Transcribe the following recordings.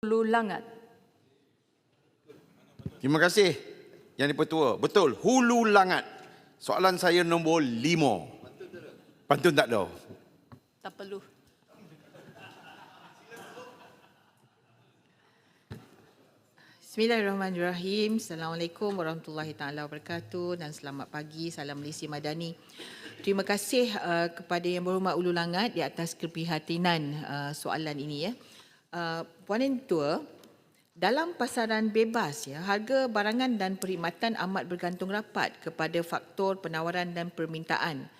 Hulu Langat. Terima kasih Yang Dipertua. Betul, hulu langat. Soalan saya nombor lima. Pantun tak ada. Tak perlu. Bismillahirrahmanirrahim. Assalamualaikum warahmatullahi taala wabarakatuh dan selamat pagi. Salam Malaysia Madani. Terima kasih uh, kepada Yang Berhormat Ulu Langat di atas keprihatinan uh, soalan ini ya. Uh, Puan Yang Tua, dalam pasaran bebas ya, harga barangan dan perkhidmatan amat bergantung rapat kepada faktor penawaran dan permintaan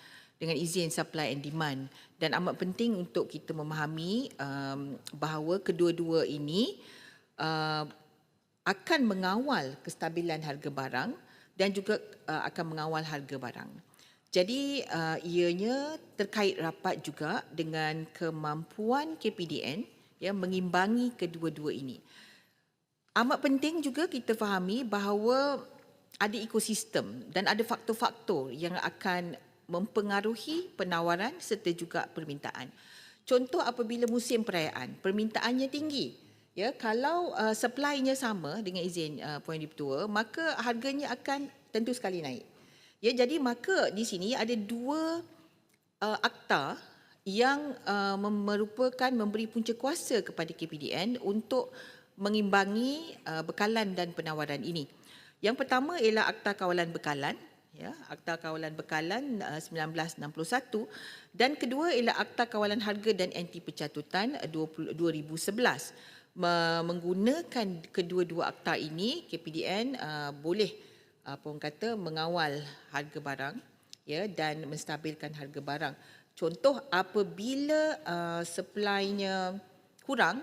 dengan izin supply and demand dan amat penting untuk kita memahami um, bahawa kedua-dua ini uh, akan mengawal kestabilan harga barang dan juga uh, akan mengawal harga barang. Jadi uh, ianya terkait rapat juga dengan kemampuan KPDN yang mengimbangi kedua-dua ini. Amat penting juga kita fahami bahawa ada ekosistem dan ada faktor-faktor yang akan mempengaruhi penawaran serta juga permintaan. Contoh apabila musim perayaan, permintaannya tinggi. Ya, kalau uh, supply-nya sama dengan izin uh, Puan Dipertua, maka harganya akan tentu sekali naik. Ya, jadi maka di sini ada dua uh, akta yang uh, merupakan memberi punca kuasa kepada KPDN untuk mengimbangi uh, bekalan dan penawaran ini. Yang pertama ialah Akta Kawalan Bekalan, ya, Akta Kawalan Bekalan uh, 1961 dan kedua ialah Akta Kawalan Harga dan Anti Pencatutan uh, 20, 2011. Me- Menggunakan kedua-dua akta ini, KPDN uh, boleh apa orang kata mengawal harga barang ya dan menstabilkan harga barang. Contoh apabila uh, supply-nya kurang,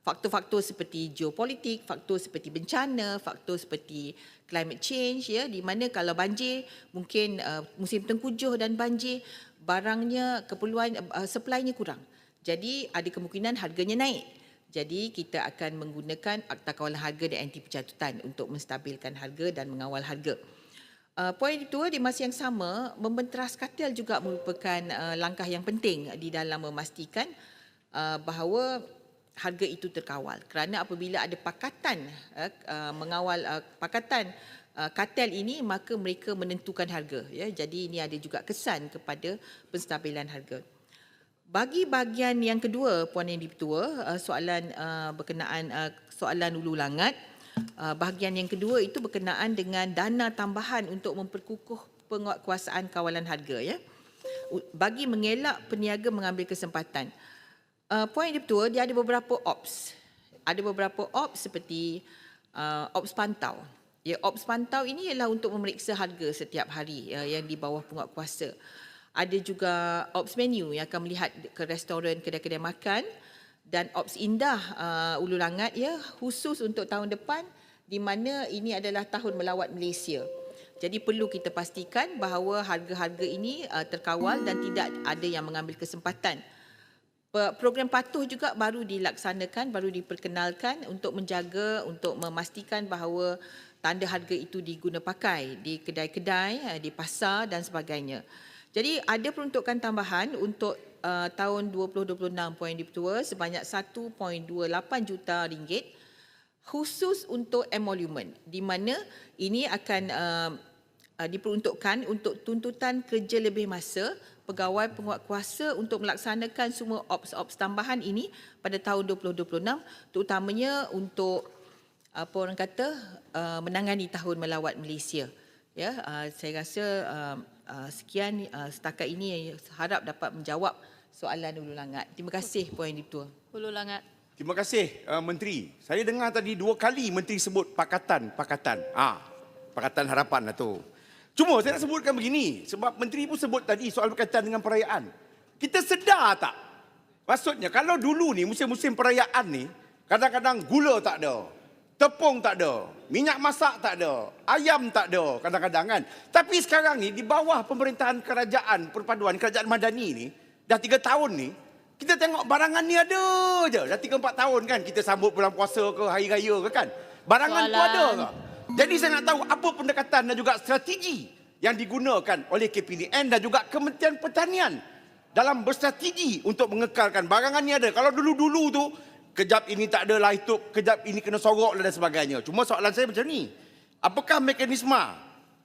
faktor-faktor seperti geopolitik, faktor seperti bencana, faktor seperti climate change ya di mana kalau banjir mungkin uh, musim tengkujuh dan banjir barangnya keperluan uh, supply-nya kurang. Jadi ada kemungkinan harganya naik. Jadi kita akan menggunakan Akta Kawalan Harga dan Anti Pencatutan untuk menstabilkan harga dan mengawal harga. Uh, poin kedua di masa yang sama membenteras kartel juga merupakan uh, langkah yang penting di dalam memastikan uh, bahawa harga itu terkawal. Kerana apabila ada pakatan uh, uh, mengawal uh, pakatan uh, kartel ini maka mereka menentukan harga ya. Jadi ini ada juga kesan kepada penstabilan harga. Bagi bahagian yang kedua Puan Yang Dipertua uh, soalan uh, berkenaan uh, soalan hulu langat bahagian yang kedua itu berkenaan dengan dana tambahan untuk memperkukuh penguatkuasaan kawalan harga ya. Bagi mengelak peniaga mengambil kesempatan. Uh, Puan Yang Dipertua dia ada beberapa ops. Ada beberapa ops seperti uh, ops pantau. Ya ops pantau ini ialah untuk memeriksa harga setiap hari uh, yang di bawah penguatkuasa. Ada juga ops menu yang akan melihat ke restoran kedai-kedai makan dan ops indah uh, Ulu Langat ya khusus untuk tahun depan di mana ini adalah tahun melawat Malaysia. Jadi perlu kita pastikan bahawa harga-harga ini uh, terkawal dan tidak ada yang mengambil kesempatan. Program patuh juga baru dilaksanakan, baru diperkenalkan untuk menjaga, untuk memastikan bahawa tanda harga itu diguna pakai di kedai-kedai, eh, di pasar dan sebagainya. Jadi ada peruntukan tambahan untuk uh, tahun 2026 poin dipertua sebanyak 1.28 juta ringgit khusus untuk emolument di mana ini akan uh, uh, diperuntukkan untuk tuntutan kerja lebih masa pegawai penguatkuasa untuk melaksanakan semua ops-ops tambahan ini pada tahun 2026 terutamanya untuk apa orang kata uh, menangani tahun melawat Malaysia ya uh, saya rasa uh, uh, sekian uh, setakat ini harap dapat menjawab soalan Ulu Langat terima kasih Puan Yang Dipertua Hulu Langat. Terima kasih uh, Menteri. Saya dengar tadi dua kali Menteri sebut pakatan, pakatan. Ah, pakatan harapan lah tu. Cuma saya nak sebutkan begini. Sebab Menteri pun sebut tadi soal berkaitan dengan perayaan. Kita sedar tak? Maksudnya kalau dulu ni musim-musim perayaan ni, kadang-kadang gula tak ada. Tepung tak ada. Minyak masak tak ada. Ayam tak ada kadang-kadang kan. Tapi sekarang ni di bawah pemerintahan kerajaan perpaduan, kerajaan madani ni, dah tiga tahun ni, kita tengok barangan ni ada je. Dah 3 4 tahun kan kita sambut bulan puasa ke hari raya ke kan. Barangan tu Soalan. ada ke? Jadi saya nak tahu apa pendekatan dan juga strategi yang digunakan oleh KPDN dan juga Kementerian Pertanian dalam berstrategi untuk mengekalkan barangan ni ada. Kalau dulu-dulu tu kejap ini tak ada lah itu, kejap ini kena sorok dan sebagainya. Cuma soalan saya macam ni. Apakah mekanisme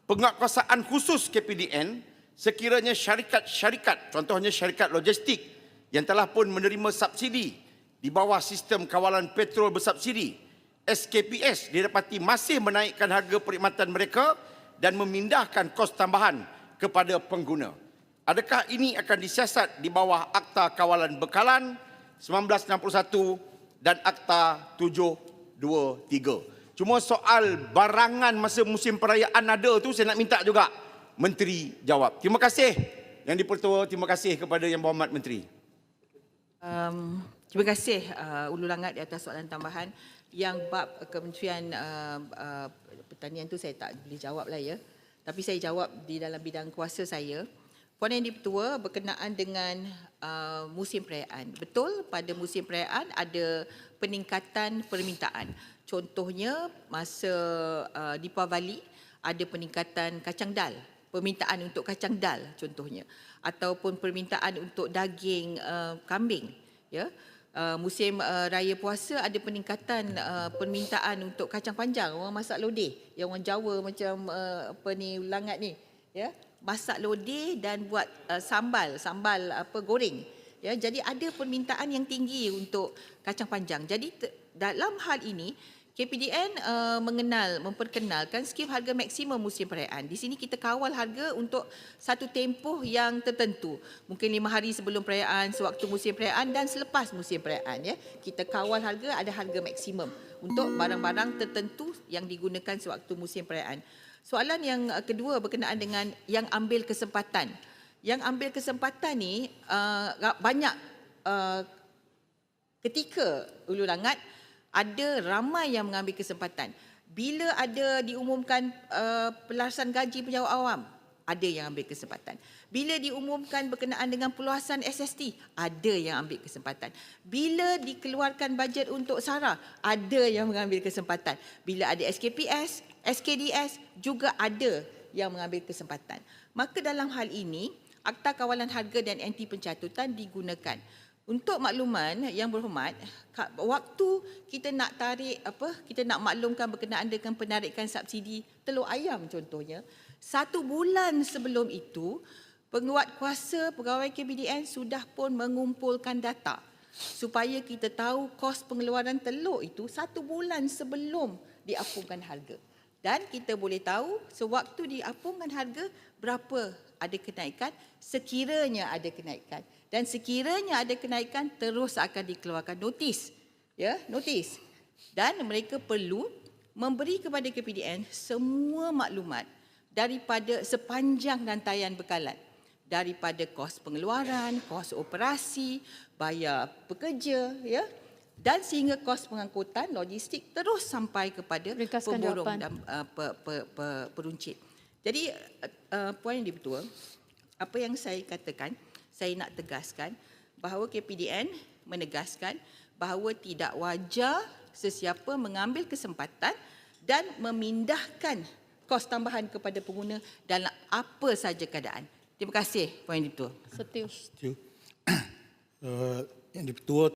penguatkuasaan khusus KPDN sekiranya syarikat-syarikat, contohnya syarikat logistik yang telah pun menerima subsidi di bawah sistem kawalan petrol bersubsidi, SKPS didapati masih menaikkan harga perkhidmatan mereka dan memindahkan kos tambahan kepada pengguna. Adakah ini akan disiasat di bawah Akta Kawalan Bekalan 1961 dan Akta 723? Cuma soal barangan masa musim perayaan ada tu saya nak minta juga Menteri jawab. Terima kasih Yang Dipertua, terima kasih kepada Yang Berhormat Menteri. Um, terima kasih uh, Ulu Langat di atas soalan tambahan. Yang bab Kementerian uh, uh, Pertanian tu saya tak boleh jawab lah ya. Tapi saya jawab di dalam bidang kuasa saya. Puan Yang Dipertua berkenaan dengan uh, musim perayaan. Betul pada musim perayaan ada peningkatan permintaan. Contohnya masa uh, Deepavali ada peningkatan kacang dal. Permintaan untuk kacang dal contohnya. Ataupun permintaan untuk daging uh, kambing. Ya. Uh, musim uh, raya puasa ada peningkatan uh, permintaan untuk kacang panjang orang masak lodeh yang orang Jawa macam uh, apa ni ulangat ni ya masak lodeh dan buat uh, sambal sambal apa goreng ya jadi ada permintaan yang tinggi untuk kacang panjang jadi te- dalam hal ini KPDN uh, mengenal memperkenalkan skim harga maksimum musim perayaan. Di sini kita kawal harga untuk satu tempoh yang tertentu. Mungkin lima hari sebelum perayaan, sewaktu musim perayaan dan selepas musim perayaan ya. Kita kawal harga ada harga maksimum untuk barang-barang tertentu yang digunakan sewaktu musim perayaan. Soalan yang uh, kedua berkenaan dengan yang ambil kesempatan. Yang ambil kesempatan ni uh, banyak uh, ketika Ulu Langat ada ramai yang mengambil kesempatan. Bila ada diumumkan uh, pelarasan gaji pejabat awam, ada yang ambil kesempatan. Bila diumumkan berkenaan dengan peluasan SST, ada yang ambil kesempatan. Bila dikeluarkan bajet untuk SARA, ada yang mengambil kesempatan. Bila ada SKPS, SKDS, juga ada yang mengambil kesempatan. Maka dalam hal ini, Akta Kawalan Harga dan Anti Pencatutan digunakan. Untuk makluman yang berhormat, waktu kita nak tarik apa, kita nak maklumkan berkenaan dengan penarikan subsidi telur ayam contohnya, satu bulan sebelum itu, penguat kuasa pegawai KBDN sudah pun mengumpulkan data supaya kita tahu kos pengeluaran telur itu satu bulan sebelum diapungkan harga. Dan kita boleh tahu sewaktu diapungkan harga berapa ada kenaikan? Sekiranya ada kenaikan. Dan sekiranya ada kenaikan terus akan dikeluarkan notis ya notis. Dan mereka perlu memberi kepada KPDN semua maklumat daripada sepanjang rantaian bekalan daripada kos pengeluaran, kos operasi, bayar pekerja ya dan sehingga kos pengangkutan logistik terus sampai kepada Ringkaskan pemborong jawapan. dan uh, pe, pe, pe, peruncit. Jadi uh, puan yang dipertua, apa yang saya katakan, saya nak tegaskan bahawa KPDN menegaskan bahawa tidak wajar sesiapa mengambil kesempatan dan memindahkan kos tambahan kepada pengguna dalam apa saja keadaan. Terima kasih Puan Yang Dipertua. Setiu. Setuju. Uh, yang dipertua